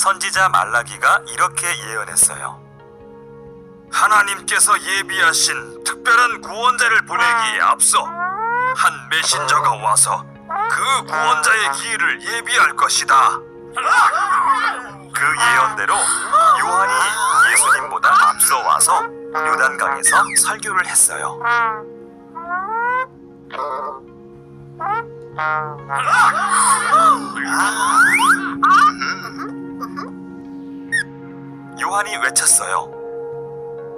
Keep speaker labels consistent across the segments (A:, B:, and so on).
A: 선지자 말라기가 이렇게 예언했어요. 하나님께서 예비하신 특별한 구원자를 보내기에 앞서 한 메신저가 와서 그 구원자의 기회를 예비할 것이다. 그 예언대로 요한이 예수님보다 앞서 와서 요단강에서 설교를 했어요. 요한이 외쳤어요.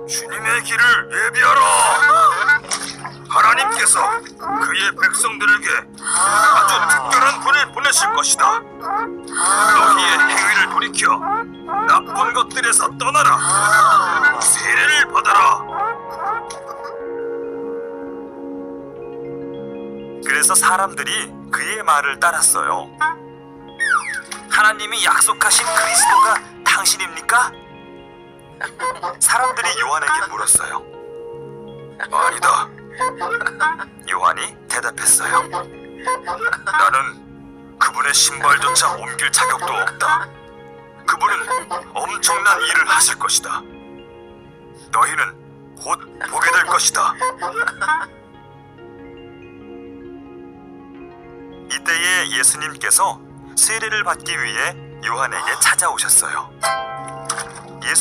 A: 주님의 길을 예비하라! 하나님께서 그의 백성들에게 아주 특별한 분을 보내실 것이다. 너희의 행위를 돌이켜 나쁜 것들에서 떠나라. 세례를 받아라. 그래서 사람들이 그의 말을 따랐어요. 하나님이 약속하신 그리스도 요한에게 물었어요. 아니다. 요한이 대답했어요. 나는 그분의 신발조차 옮길 자격도 없다. 그분은 엄청난 일을 하실 것이다. 너희는 곧 보게 될 것이다. 이때에 예수님께서 세례를 받기 위해 요한에게 찾아오셨어요.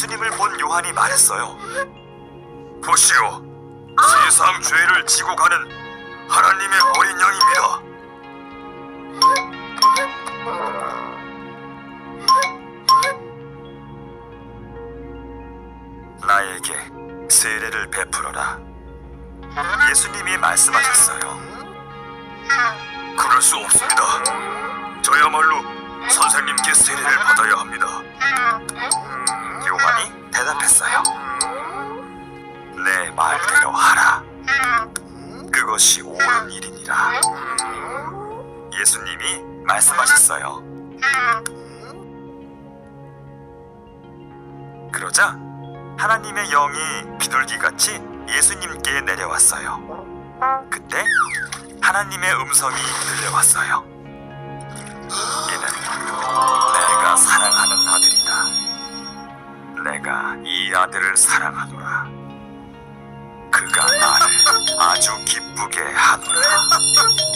A: 예수님을 본 요한이 말했어요. 보시오, 세상 죄를 지고 가는 하나님의 어린 양입니다. 나에게 세례를 베풀어라. 예수님이 말씀하셨어요. 그럴 수 없습니다. 저야말로 선생님께 세례를 받아야 합니다. 것이 옳은 일이니라. 예수님이 말씀하셨어요. 그러자 하나님의 영이 비둘기같이 예수님께 내려왔어요. 그때 하나님의 음성이 들려왔어요. 이는 내가 사랑하는 아들이다. 내가 이 아들을 사랑하노라. 아주 기쁘게 하노라.